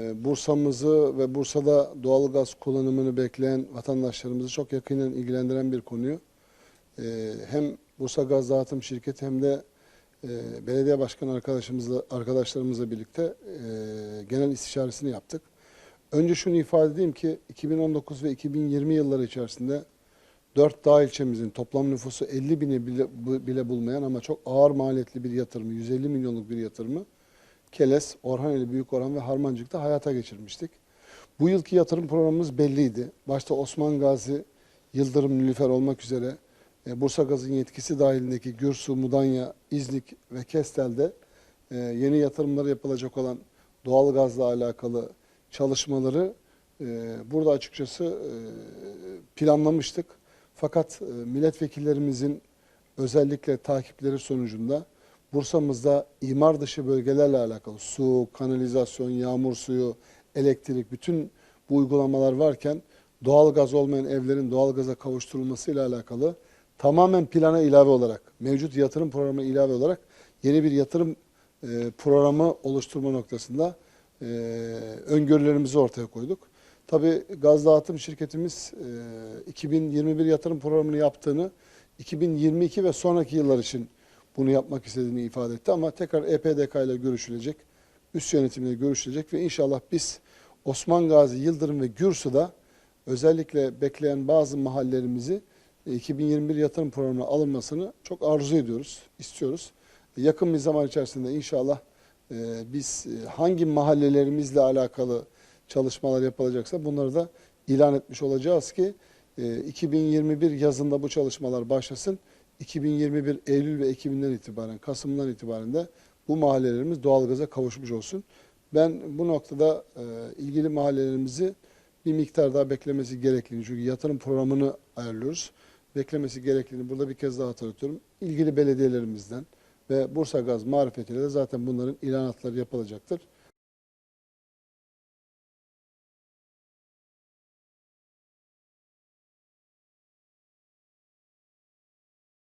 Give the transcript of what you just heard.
Ee, Bursa'mızı ve Bursa'da doğalgaz kullanımını bekleyen vatandaşlarımızı çok yakinen ilgilendiren bir konuyu e, hem Bursa Gaz Dağıtım Şirketi hem de e, belediye başkanı arkadaşımızla arkadaşlarımızla birlikte e, genel istişaresini yaptık. Önce şunu ifade edeyim ki 2019 ve 2020 yılları içerisinde 4 dağ ilçemizin toplam nüfusu 50 bini bile, bile bulmayan ama çok ağır maliyetli bir yatırımı, 150 milyonluk bir yatırımı Keles, Orhaneli, Büyükorhan ve Harmancık'ta hayata geçirmiştik. Bu yılki yatırım programımız belliydi. Başta Osman Gazi, Yıldırım, Nilüfer olmak üzere e, Bursa Gaz'ın yetkisi dahilindeki Gürsu, Mudanya, İznik ve Kestel'de e, yeni yatırımlar yapılacak olan doğal gazla alakalı çalışmaları e, burada açıkçası planlamıştık. Fakat milletvekillerimizin özellikle takipleri sonucunda Bursa'mızda imar dışı bölgelerle alakalı su, kanalizasyon, yağmur suyu, elektrik bütün bu uygulamalar varken doğal gaz olmayan evlerin doğal gaza kavuşturulmasıyla alakalı tamamen plana ilave olarak mevcut yatırım programına ilave olarak yeni bir yatırım e, programı oluşturma noktasında e, öngörülerimizi ortaya koyduk. Tabii gaz dağıtım şirketimiz e, 2021 yatırım programını yaptığını 2022 ve sonraki yıllar için bunu yapmak istediğini ifade etti ama tekrar EPDK ile görüşülecek, üst yönetimle görüşülecek ve inşallah biz Osman Gazi, Yıldırım ve Gürsu'da özellikle bekleyen bazı mahallelerimizi e, 2021 yatırım programına alınmasını çok arzu ediyoruz, istiyoruz. E, Yakın bir zaman içerisinde inşallah e, biz e, hangi mahallelerimizle alakalı çalışmalar yapılacaksa bunları da ilan etmiş olacağız ki e, 2021 yazında bu çalışmalar başlasın. 2021 Eylül ve Ekim'den itibaren, Kasım'dan itibaren de bu mahallelerimiz doğalgaza kavuşmuş olsun. Ben bu noktada e, ilgili mahallelerimizi bir miktar daha beklemesi gerektiğini, çünkü yatırım programını ayarlıyoruz. Beklemesi gerektiğini burada bir kez daha hatırlatıyorum. İlgili belediyelerimizden ve Bursa Gaz marifetiyle de zaten bunların ilanatları yapılacaktır.